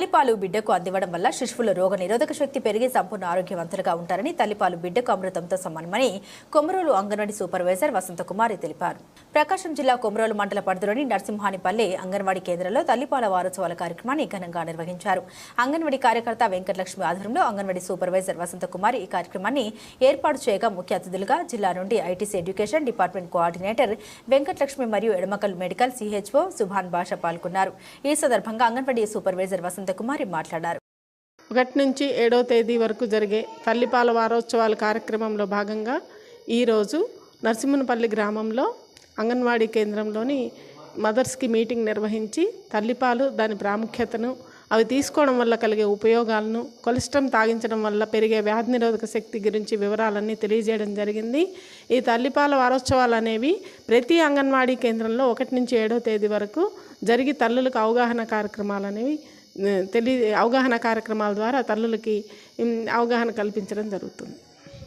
తల్లిపాలు బిడ్డకు అందివ్వడం వల్ల శిశువుల రోగ నిరోధక శక్తి పెరిగి సంపూర్ణ ఆరోగ్యవంతులుగా ఉంటారని తల్లిపాలు బిడ్డకు అమృతంతో సమానమని కొమరోలు అంగన్వాడీ సూపర్వైజర్ వసంతకుమారి తెలిపారు. ప్రకాశం జిల్లా కొమరోలు మండల పరిధిలోని నరసింహానిపల్లి అంగన్వాడీ కేంద్రంలో తల్లిపాల వారోత్సవాల కార్యక్రమాన్ని ఘనంగా నిర్వహించారు. అంగన్వాడీ కార్యకర్త వెంకటలక్ష్మి ఆధ్వర్యంలో అంగన్వాడీ సూపర్వైజర్ వసంతకుమారి ఈ కార్యక్రమాన్ని ఏర్పాటు చేయగా ముఖ్య అతిథులుగా జిల్లా నుండి ITC education department coordinator Venkatalakshmi మరియు ఎడమకల్ మెడికల్ సిహెచ్ఓ సుభాన్ భాష పాల్గొన్నారు. ఈ సందర్భంగా అంగన్వాడీ సూపర్వైజర్ వసంత అనంతకుమారి మాట్లాడారు. ఒకటి నుంచి ఏడో తేదీ వరకు జరిగే తల్లిపాల వారోత్సవాల కార్యక్రమంలో భాగంగా ఈరోజు నరసింహనపల్లి గ్రామంలో అంగన్వాడీ కేంద్రంలోని మదర్స్కి మీటింగ్ నిర్వహించి తల్లిపాలు దాని ప్రాముఖ్యతను అవి తీసుకోవడం వల్ల కలిగే ఉపయోగాలను కొలెస్ట్రాల్ తాగించడం వల్ల పెరిగే వ్యాధి నిరోధక శక్తి గురించి వివరాలన్నీ తెలియజేయడం జరిగింది. ఈ తల్లిపాల వారోత్సవాలు అనేవి ప్రతి అంగన్వాడీ కేంద్రంలో ఒకటి నుంచి ఏడో తేదీ వరకు జరిగి తల్లులకు అవగాహన కార్యక్రమాలు అనేవి తెలియ అవగాహన కార్యక్రమాల ద్వారా తల్లులకి అవగాహన కల్పించడం జరుగుతుంది.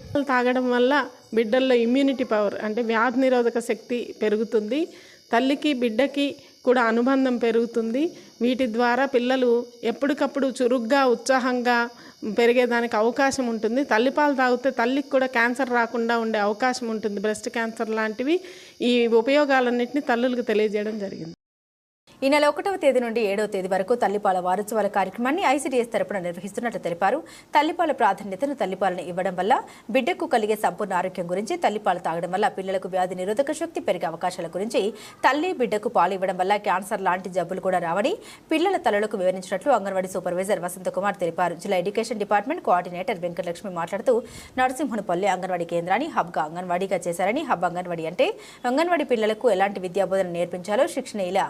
పాలు తాగడం వల్ల బిడ్డల్లో ఇమ్యూనిటీ పవర్ అంటే వ్యాధి నిరోధక శక్తి పెరుగుతుంది. తల్లికి బిడ్డకి కూడా అనుబంధం పెరుగుతుంది. వీటి ద్వారా పిల్లలు ఎప్పటికప్పుడు చురుగ్గా ఉత్సాహంగా పెరిగేదానికి అవకాశం ఉంటుంది. తల్లిపాలు తాగితే తల్లికి కూడా క్యాన్సర్ రాకుండా ఉండే అవకాశం ఉంటుంది. బ్రెస్ట్ క్యాన్సర్ లాంటివి ఈ ఉపయోగాలన్నింటినీ తల్లులకు తెలియజేయడం జరిగింది. ఈ నెల ఒకటవ తేదీ నుండి ఏడవ తేదీ వరకు తల్లిపాల వారోత్సవాల కార్యక్రమాన్ని ఐసీడీఎస్ తరపున నిర్వహిస్తున్నట్లు తెలిపారు. తల్లిపాల ప్రాధాన్యతను తల్లిపాలను ఇవ్వడం వల్ల బిడ్డకు కలిగే సంపూర్ణ ఆరోగ్యం గురించి తల్లిపాలు తాగడం వల్ల పిల్లలకు వ్యాధి నిరోధక శక్తి పెరిగే అవకాశాల గురించి తల్లి బిడ్డకు పాలు ఇవ్వడం వల్ల క్యాన్సర్ లాంటి జబ్బులు కూడా రావని పిల్లల తలలకు వివరించినట్లు అంగన్వాడీ సూపర్వైజర్ వసంతకుమార్ తెలిపారు. జిల్లా ఎడ్యుకేషన్ డిపార్ట్మెంట్ కోఆర్డినేటర్ వెంకటలక్ష్మి మాట్లాడుతూ నరసింహునిపల్లి అంగన్వాడీ కేంద్రాన్ని హబ్గా అంగన్వాడీగా చేశారని హబ్ అంగన్వాడీ అంటే అంగన్వాడీ పిల్లలకు ఎలాంటి విద్యాబోధన నేర్పించాలో శిక్షణ ఇలా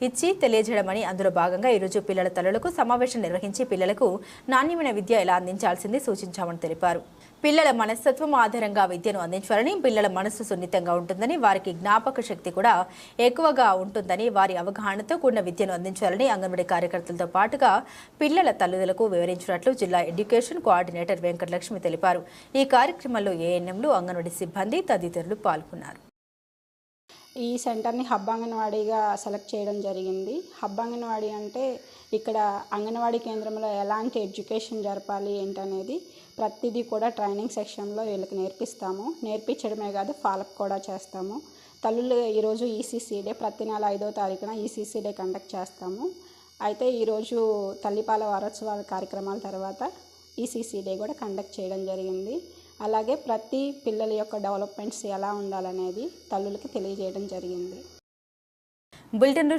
ఇచ్చి తెలియజేయడమని అందులో భాగంగా ఈరోజు పిల్లల తల్లులకు సమావేశం నిర్వహించి పిల్లలకు నాణ్యమైన విద్య ఎలా అందించాల్సింది సూచించామని తెలిపారు. పిల్లల మనస్తత్వం ఆధారంగా విద్యను అందించాలని పిల్లల మనస్సు సున్నితంగా ఉంటుందని వారికి జ్ఞాపక శక్తి కూడా ఎక్కువగా ఉంటుందని వారి అవగాహనతో కూడిన విద్యను అందించాలని అంగన్వాడీ కార్యకర్తలతో పాటుగా పిల్లల తల్లులకు వివరించినట్లు జిల్లా ఎడ్యుకేషన్ కోఆర్డినేటర్ వెంకటలక్ష్మి తెలిపారు. ఈ కార్యక్రమంలో ఏఎన్ఎంలు అంగన్వాడీ సిబ్బంది తదితరులు పాల్గొన్నారు. ఈ సెంటర్ని హబ్ అంగన్వాడీగా సెలెక్ట్ చేయడం జరిగింది. హబ్ అంగన్వాడీ అంటే ఇక్కడ అంగన్వాడీ కేంద్రంలో ఎలాంటి ఎడ్యుకేషన్ జరపాలి ఏంటనేది ప్రతిదీ కూడా ట్రైనింగ్ సెక్షన్లో వీళ్ళకి నేర్పిస్తాము. నేర్పించడమే కాదు ఫాలప్ కూడా చేస్తాము. తల్లులు ఈరోజు ఈసీసీ డే ప్రతి నెల ఐదో తారీఖున ఈసీసీ డే కండక్ట్ చేస్తాము. అయితే ఈరోజు తల్లిపాల వారోత్సవాల కార్యక్రమాల తర్వాత ఈసీసీ డే కూడా కండక్ట్ చేయడం జరిగింది. అలాగే ప్రతి పిల్లల యొక్క డెవలప్మెంట్స్ ఎలా ఉండాలనేది తల్లులకి తెలియజేయడం జరిగింది. బులెటిన్